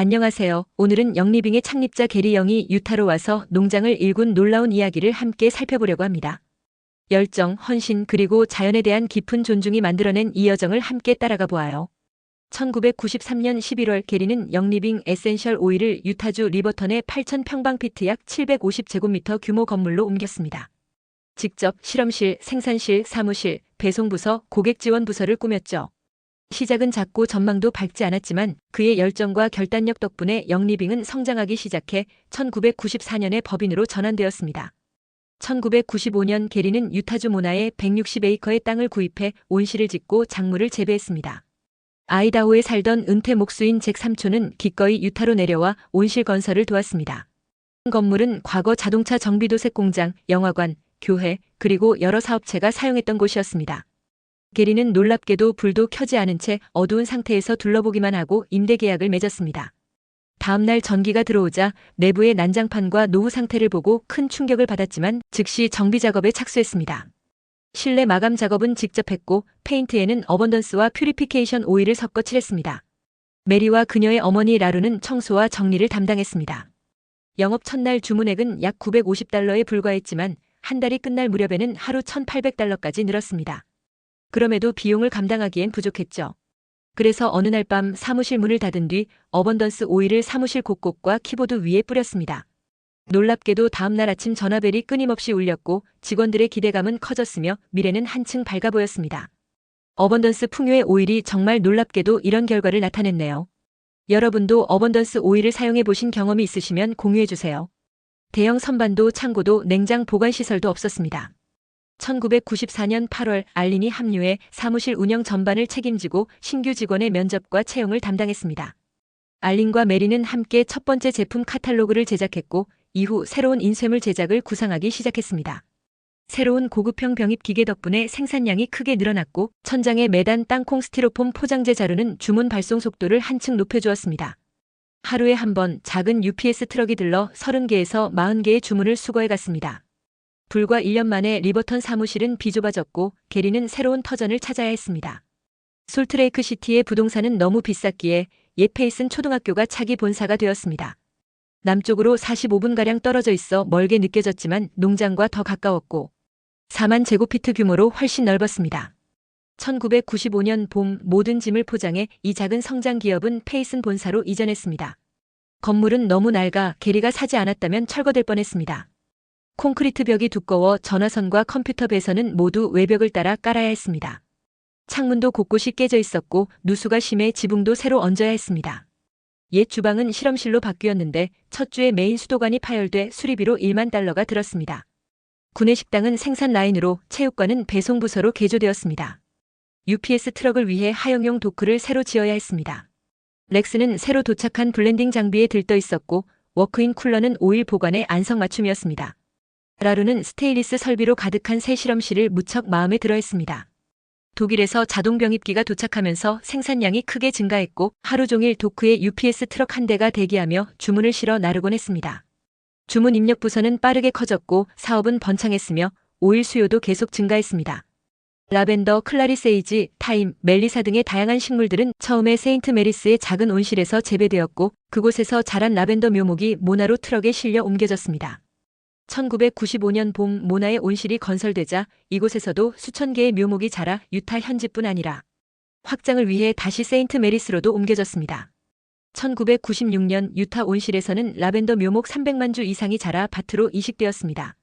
안녕하세요. 오늘은 영리빙의 창립자 게리 영이 유타로 와서 농장을 일군 놀라운 이야기를 함께 살펴보려고 합니다. 열정, 헌신, 그리고 자연에 대한 깊은 존중이 만들어낸 이 여정을 함께 따라가 보아요. 1993년 11월 게리는 영리빙 에센셜 오일을 유타주 리버턴의 8,000평방피트 약 750제곱미터 규모 건물로 옮겼습니다. 직접 실험실, 생산실, 사무실, 배송부서, 고객지원부서를 꾸몄죠. 시작은 작고 전망도 밝지 않았지만 그의 열정과 결단력 덕분에 영리빙은 성장하기 시작해 1994년에 법인으로 전환되었습니다. 1995년 게리는 유타주 모나에 160에이커의 땅을 구입해 온실을 짓고 작물을 재배했습니다. 아이다호에 살던 은퇴 목수인 잭 삼촌은 기꺼이 유타로 내려와 온실 건설을 도왔습니다. 건물은 과거 자동차 정비도색 공장, 영화관, 교회, 그리고 여러 사업체가 사용했던 곳이었습니다. 게리는 놀랍게도 불도 켜지 않은 채 어두운 상태에서 둘러보기만 하고 임대 계약을 맺었습니다. 다음날 전기가 들어오자 내부의 난장판과 노후 상태를 보고 큰 충격을 받았지만 즉시 정비 작업에 착수했습니다. 실내 마감 작업은 직접 했고 페인트에는 어번던스와 퓨리피케이션 오일을 섞어 칠했습니다. 메리와 그녀의 어머니 라루는 청소와 정리를 담당했습니다. 영업 첫날 주문액은 약 950달러에 불과했지만 한 달이 끝날 무렵에는 하루 1,800달러까지 늘었습니다. 그럼에도 비용을 감당하기엔 부족했죠. 그래서 어느 날 밤 사무실 문을 닫은 뒤 어번던스 오일을 사무실 곳곳과 키보드 위에 뿌렸습니다. 놀랍게도 다음날 아침 전화벨이 끊임없이 울렸고 직원들의 기대감은 커졌으며 미래는 한층 밝아 보였습니다. 어번던스 풍요의 오일이 정말 놀랍게도 이런 결과를 나타냈네요. 여러분도 어번던스 오일을 사용해 보신 경험이 있으시면 공유해 주세요. 대형 선반도 창고도 냉장 보관 시설도 없었습니다. 1994년 8월 알린이 합류해 사무실 운영 전반을 책임지고 신규 직원의 면접과 채용을 담당했습니다. 알린과 메리는 함께 첫 번째 제품 카탈로그를 제작했고 이후 새로운 인쇄물 제작을 구상하기 시작했습니다. 새로운 고급형 병입 기계 덕분에 생산량이 크게 늘어났고 천장에 매단 땅콩 스티로폼 포장재 자루는 주문 발송 속도를 한층 높여주었습니다. 하루에 한 번 작은 UPS 트럭이 들러 30개에서 40개의 주문을 수거해 갔습니다. 불과 1년 만에 리버턴 사무실은 비좁아졌고 게리는 새로운 터전을 찾아야 했습니다. 솔트레이크 시티의 부동산은 너무 비쌌기에 옛 페이슨 초등학교가 차기 본사가 되었습니다. 남쪽으로 45분가량 떨어져 있어 멀게 느껴졌지만 농장과 더 가까웠고 4만 제곱피트 규모로 훨씬 넓었습니다. 1995년 봄 모든 짐을 포장해 이 작은 성장 기업은 페이슨 본사로 이전했습니다. 건물은 너무 낡아 게리가 사지 않았다면 철거될 뻔했습니다. 콘크리트 벽이 두꺼워 전화선과 컴퓨터 배선은 모두 외벽을 따라 깔아야 했습니다. 창문도 곳곳이 깨져 있었고 누수가 심해 지붕도 새로 얹어야 했습니다. 옛 주방은 실험실로 바뀌었는데 첫 주에 메인 수도관이 파열돼 수리비로 1만 달러가 들었습니다. 구내식당은 생산 라인으로 체육관은 배송 부서로 개조되었습니다. UPS 트럭을 위해 하용용 도크를 새로 지어야 했습니다. 렉스는 새로 도착한 블렌딩 장비에 들떠 있었고 워크인 쿨러는 오일 보관에 안성맞춤이었습니다. 라루는 스테인리스 설비로 가득한 새 실험실을 무척 마음에 들어 했습니다. 독일에서 자동 병입기가 도착하면서 생산량이 크게 증가했고 하루 종일 도크에 UPS 트럭 한 대가 대기하며 주문을 실어 나르곤 했습니다. 주문 입력 부서는 빠르게 커졌고 사업은 번창했으며 오일 수요도 계속 증가했습니다. 라벤더, 클라리세이지, 타임, 멜리사 등의 다양한 식물들은 처음에 세인트 메리스의 작은 온실에서 재배되었고 그곳에서 자란 라벤더 묘목이 모나로 트럭에 실려 옮겨졌습니다. 1995년 봄 모나의 온실이 건설되자 이곳에서도 수천 개의 묘목이 자라 유타 현지뿐 아니라 확장을 위해 다시 세인트 메리스로도 옮겨졌습니다. 1996년 유타 온실에서는 라벤더 묘목 300만 주 이상이 자라 밭으로 이식되었습니다.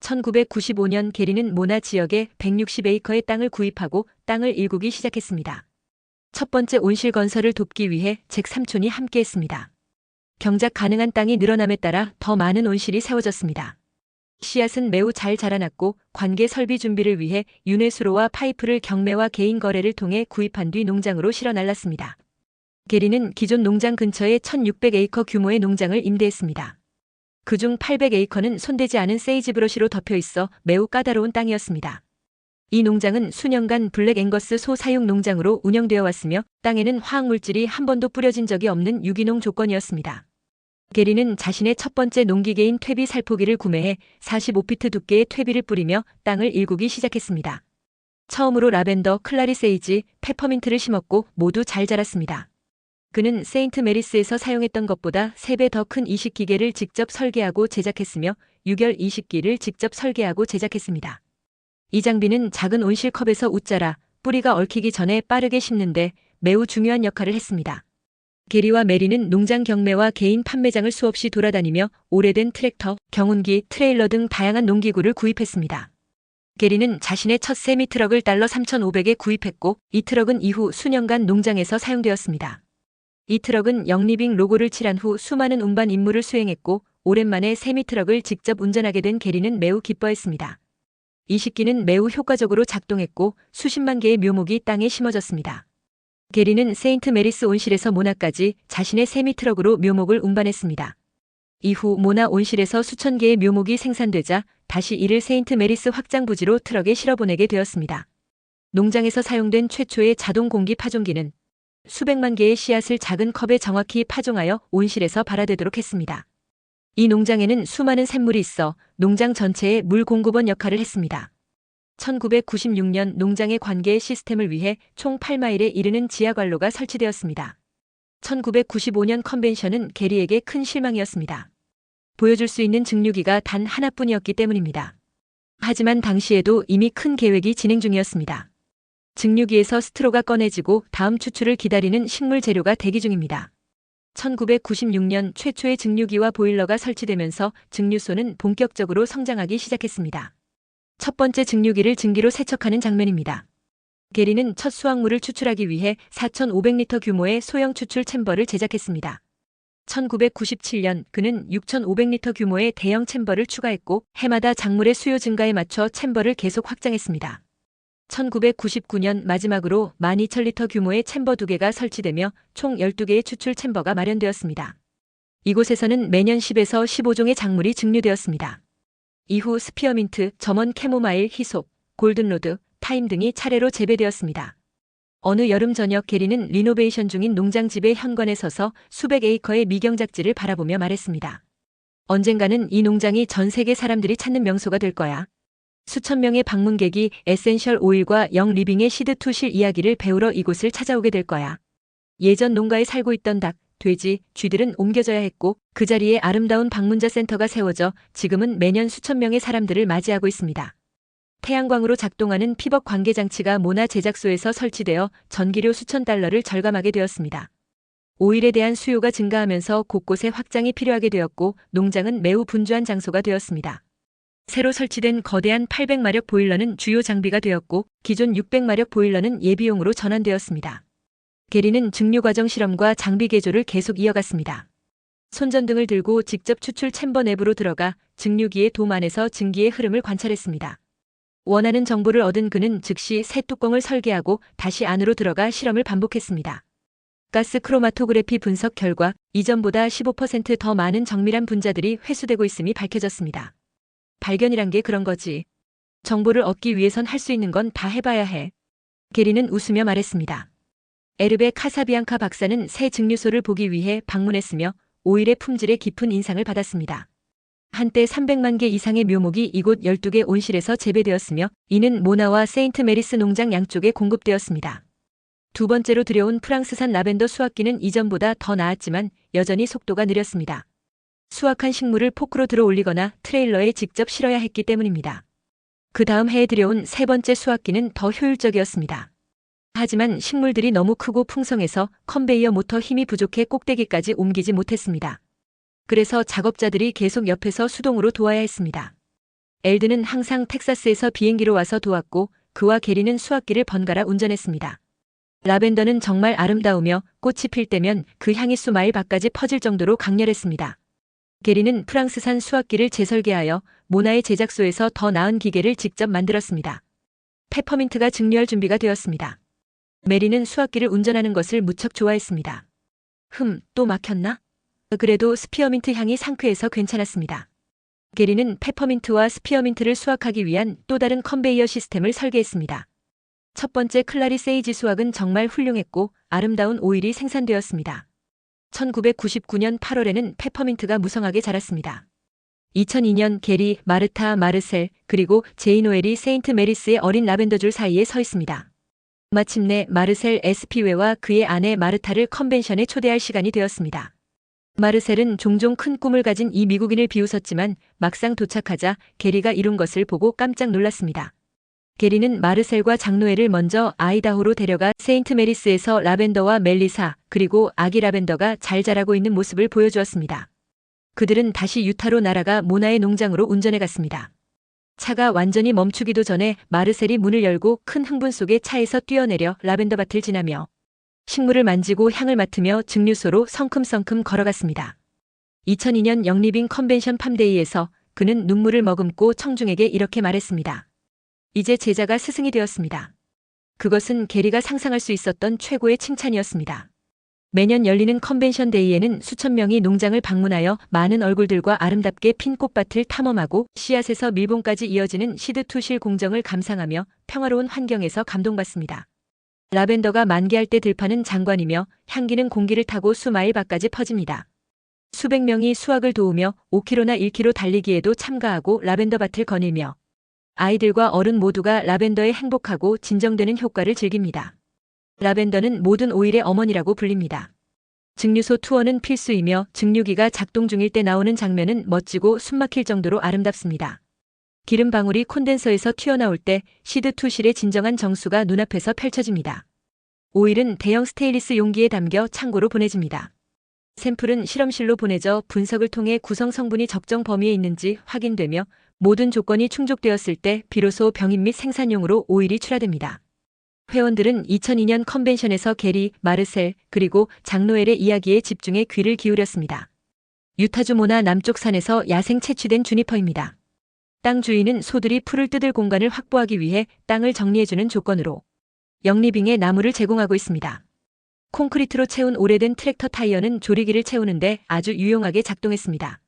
1995년 게리는 모나 지역에 160에이커의 땅을 구입하고 땅을 일구기 시작했습니다. 첫 번째 온실 건설을 돕기 위해 잭 삼촌이 함께했습니다. 경작 가능한 땅이 늘어남에 따라 더 많은 온실이 세워졌습니다. 씨앗은 매우 잘 자라났고 관계 설비 준비를 위해 윤회수로와 파이프를 경매와 개인 거래를 통해 구입한 뒤 농장으로 실어 날랐습니다. 게리는 기존 농장 근처에 1600에이커 규모의 농장을 임대했습니다. 그중 800에이커는 손대지 않은 세이지 브러시로 덮여 있어 매우 까다로운 땅이었습니다. 이 농장은 수년간 블랙 앵거스 소 사육 농장으로 운영되어 왔으며 땅에는 화학물질이 한 번도 뿌려진 적이 없는 유기농 조건이었습니다. 게리는 자신의 첫 번째 농기계인 퇴비 살포기를 구매해 45피트 두께의 퇴비를 뿌리며 땅을 일구기 시작했습니다. 처음으로 라벤더, 클라리세이지, 페퍼민트를 심었고 모두 잘 자랐습니다. 그는 세인트 메리스에서 사용했던 것보다 3배 더 큰 이식 기계를 직접 설계하고 제작했으며 유결 이식기를 직접 설계하고 제작했습니다. 이 장비는 작은 온실컵에서 웃자라 뿌리가 얽히기 전에 빠르게 심는데 매우 중요한 역할을 했습니다. 게리와 메리는 농장 경매와 개인 판매장을 수없이 돌아다니며 오래된 트랙터, 경운기, 트레일러 등 다양한 농기구를 구입했습니다. 게리는 자신의 첫 세미 트럭을 달러 3,500에 구입했고 이 트럭은 이후 수년간 농장에서 사용되었습니다. 이 트럭은 영리빙 로고를 칠한 후 수많은 운반 임무를 수행했고 오랜만에 세미 트럭을 직접 운전하게 된 게리는 매우 기뻐했습니다. 이 식기는 매우 효과적으로 작동했고 수십만 개의 묘목이 땅에 심어졌습니다. 게리는 세인트 메리스 온실에서 모나까지 자신의 세미 트럭으로 묘목을 운반했습니다. 이후 모나 온실에서 수천 개의 묘목이 생산되자 다시 이를 세인트 메리스 확장 부지로 트럭에 실어보내게 되었습니다. 농장에서 사용된 최초의 자동 공기 파종기는 수백만 개의 씨앗을 작은 컵에 정확히 파종하여 온실에서 발화되도록 했습니다. 이 농장에는 수많은 샘물이 있어 농장 전체의 물 공급원 역할을 했습니다. 1996년 농장의 관계 시스템을 위해 총 8마일에 이르는 지하관로가 설치되었습니다. 1995년 컨벤션은 게리에게 큰 실망이었습니다. 보여줄 수 있는 증류기가 단 하나뿐이었기 때문입니다. 하지만 당시에도 이미 큰 계획이 진행 중이었습니다. 증류기에서 스트로가 꺼내지고 다음 추출을 기다리는 식물 재료가 대기 중입니다. 1996년 최초의 증류기와 보일러가 설치되면서 증류소는 본격적으로 성장하기 시작했습니다. 첫 번째 증류기를 증기로 세척하는 장면입니다. 게리는 첫 수확물을 추출하기 위해 4,500리터 규모의 소형 추출 챔버를 제작했습니다. 1997년 그는 6,500리터 규모의 대형 챔버를 추가했고 해마다 작물의 수요 증가에 맞춰 챔버를 계속 확장했습니다. 1999년 마지막으로 12,000리터 규모의 챔버 2개가 설치되며 총 12개의 추출 챔버가 마련되었습니다. 이곳에서는 매년 10에서 15종의 작물이 증류되었습니다. 이후 스피어민트, 점원 캐모마일, 히솝, 골든로드, 타임 등이 차례로 재배되었습니다. 어느 여름 저녁 게리는 리노베이션 중인 농장집의 현관에 서서 수백 에이커의 미경작지를 바라보며 말했습니다. 언젠가는 이 농장이 전 세계 사람들이 찾는 명소가 될 거야. 수천 명의 방문객이 에센셜 오일과 영 리빙의 시드 투실 이야기를 배우러 이곳을 찾아오게 될 거야. 예전 농가에 살고 있던 닭, 돼지, 쥐들은 옮겨져야 했고 그 자리에 아름다운 방문자 센터가 세워져 지금은 매년 수천 명의 사람들을 맞이하고 있습니다. 태양광으로 작동하는 피벗 관계 장치가 모나 제작소에서 설치되어 전기료 수천 달러를 절감하게 되었습니다. 오일에 대한 수요가 증가하면서 곳곳에 확장이 필요하게 되었고 농장은 매우 분주한 장소가 되었습니다. 새로 설치된 거대한 800마력 보일러는 주요 장비가 되었고 기존 600마력 보일러는 예비용으로 전환되었습니다. 게리는 증류 과정 실험과 장비 개조를 계속 이어갔습니다. 손전등을 들고 직접 추출 챔버 내부로 들어가 증류기의 돔 안에서 증기의 흐름을 관찰했습니다. 원하는 정보를 얻은 그는 즉시 새 뚜껑을 설계하고 다시 안으로 들어가 실험을 반복했습니다. 가스 크로마토그래피 분석 결과 이전보다 15%더 많은 정밀한 분자들이 회수되고 있음이 밝혀졌습니다. 발견이란 게 그런 거지. 정보를 얻기 위해선 할 수 있는 건 다 해봐야 해. 게리는 웃으며 말했습니다. 에르베 카사비앙카 박사는 새 증류소를 보기 위해 방문했으며 오일의 품질에 깊은 인상을 받았습니다. 한때 300만 개 이상의 묘목이 이곳 12개 온실에서 재배되었으며 이는 모나와 세인트 메리스 농장 양쪽에 공급되었습니다. 두 번째로 들여온 프랑스산 라벤더 수확기는 이전보다 더 나았지만 여전히 속도가 느렸습니다. 수확한 식물을 포크로 들어 올리거나 트레일러에 직접 실어야 했기 때문입니다. 그 다음 해에 들여온 세 번째 수확기는 더 효율적이었습니다. 하지만 식물들이 너무 크고 풍성해서 컨베이어 모터 힘이 부족해 꼭대기까지 옮기지 못했습니다. 그래서 작업자들이 계속 옆에서 수동으로 도와야 했습니다. 엘드는 항상 텍사스에서 비행기로 와서 도왔고 그와 게리는 수확기를 번갈아 운전했습니다. 라벤더는 정말 아름다우며 꽃이 필 때면 그 향이 수마일 밖까지 퍼질 정도로 강렬했습니다. 게리는 프랑스산 수확기를 재설계하여 모나의 제작소에서 더 나은 기계를 직접 만들었습니다. 페퍼민트가 증류할 준비가 되었습니다. 메리는 수확기를 운전하는 것을 무척 좋아했습니다. 흠, 또 막혔나? 그래도 스피어민트 향이 상쾌해서 괜찮았습니다. 게리는 페퍼민트와 스피어민트를 수확하기 위한 또 다른 컨베이어 시스템을 설계했습니다. 첫 번째 클라리 세이지 수확은 정말 훌륭했고 아름다운 오일이 생산되었습니다. 1999년 8월에는 페퍼민트가 무성하게 자랐습니다. 2002년 게리, 마르타, 마르셀, 그리고 제이노엘이 세인트 메리스의 어린 라벤더줄 사이에 서 있습니다. 마침내 마르셀 에스피웨와 그의 아내 마르타를 컨벤션에 초대할 시간이 되었습니다. 마르셀은 종종 큰 꿈을 가진 이 미국인을 비웃었지만 막상 도착하자 게리가 이룬 것을 보고 깜짝 놀랐습니다. 게리는 마르셀과 장노엘을 먼저 아이다호로 데려가 세인트 메리스에서 라벤더와 멜리사 그리고 아기 라벤더가 잘 자라고 있는 모습을 보여주었습니다. 그들은 다시 유타로 날아가 모나의 농장으로 운전해 갔습니다. 차가 완전히 멈추기도 전에 마르셀이 문을 열고 큰 흥분 속에 차에서 뛰어내려 라벤더 밭을 지나며 식물을 만지고 향을 맡으며 증류소로 성큼성큼 걸어갔습니다. 2002년 영리빙 컨벤션 팜데이에서 그는 눈물을 머금고 청중에게 이렇게 말했습니다. 이제 제자가 스승이 되었습니다. 그것은 게리가 상상할 수 있었던 최고의 칭찬이었습니다. 매년 열리는 컨벤션 데이에는 수천 명이 농장을 방문하여 많은 얼굴들과 아름답게 핀 꽃밭을 탐험하고 씨앗에서 밀봉까지 이어지는 시드 투실 공정을 감상하며 평화로운 환경에서 감동받습니다. 라벤더가 만개할 때 들판은 장관이며 향기는 공기를 타고 수마일 밖까지 퍼집니다. 수백 명이 수확을 도우며 5km나 1km 달리기에도 참가하고 라벤더 밭을 거닐며 아이들과 어른 모두가 라벤더의 행복하고 진정되는 효과를 즐깁니다. 라벤더는 모든 오일의 어머니라고 불립니다. 증류소 투어는 필수이며 증류기가 작동 중일 때 나오는 장면은 멋지고 숨막힐 정도로 아름답습니다. 기름 방울이 콘덴서에서 튀어나올 때 시드 투실의 진정한 정수가 눈앞에서 펼쳐집니다. 오일은 대형 스테인리스 용기에 담겨 창고로 보내집니다. 샘플은 실험실로 보내져 분석을 통해 구성 성분이 적정 범위에 있는지 확인되며 모든 조건이 충족되었을 때 비로소 병인 및 생산용으로 오일이 출하됩니다. 회원들은 2002년 컨벤션에서 게리, 마르셀, 그리고 장노엘의 이야기에 집중해 귀를 기울였습니다. 유타주 모나 남쪽 산에서 야생 채취된 주니퍼입니다. 땅 주인은 소들이 풀을 뜯을 공간을 확보하기 위해 땅을 정리해주는 조건으로 영리빙에 나무를 제공하고 있습니다. 콘크리트로 채운 오래된 트랙터 타이어는 조리기를 채우는데 아주 유용하게 작동했습니다.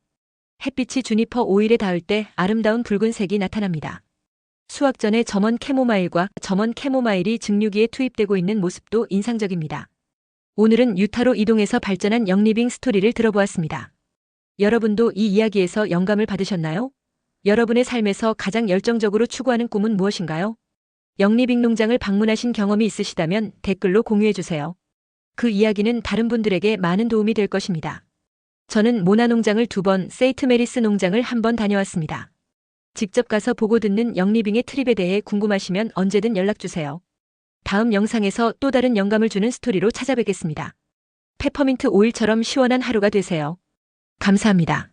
햇빛이 주니퍼 오일에 닿을 때 아름다운 붉은색이 나타납니다. 수확 전에 점원 캐모마일과 점원 캐모마일이 증류기에 투입되고 있는 모습도 인상적입니다. 오늘은 유타로 이동해서 발전한 영리빙 스토리를 들어보았습니다. 여러분도 이 이야기에서 영감을 받으셨나요? 여러분의 삶에서 가장 열정적으로 추구하는 꿈은 무엇인가요? 영리빙 농장을 방문하신 경험이 있으시다면 댓글로 공유해주세요. 그 이야기는 다른 분들에게 많은 도움이 될 것입니다. 저는 모나 농장을 두 번, 세이트 메리스 농장을 한 번 다녀왔습니다. 직접 가서 보고 듣는 영리빙의 트립에 대해 궁금하시면 언제든 연락주세요. 다음 영상에서 또 다른 영감을 주는 스토리로 찾아뵙겠습니다. 페퍼민트 오일처럼 시원한 하루가 되세요. 감사합니다.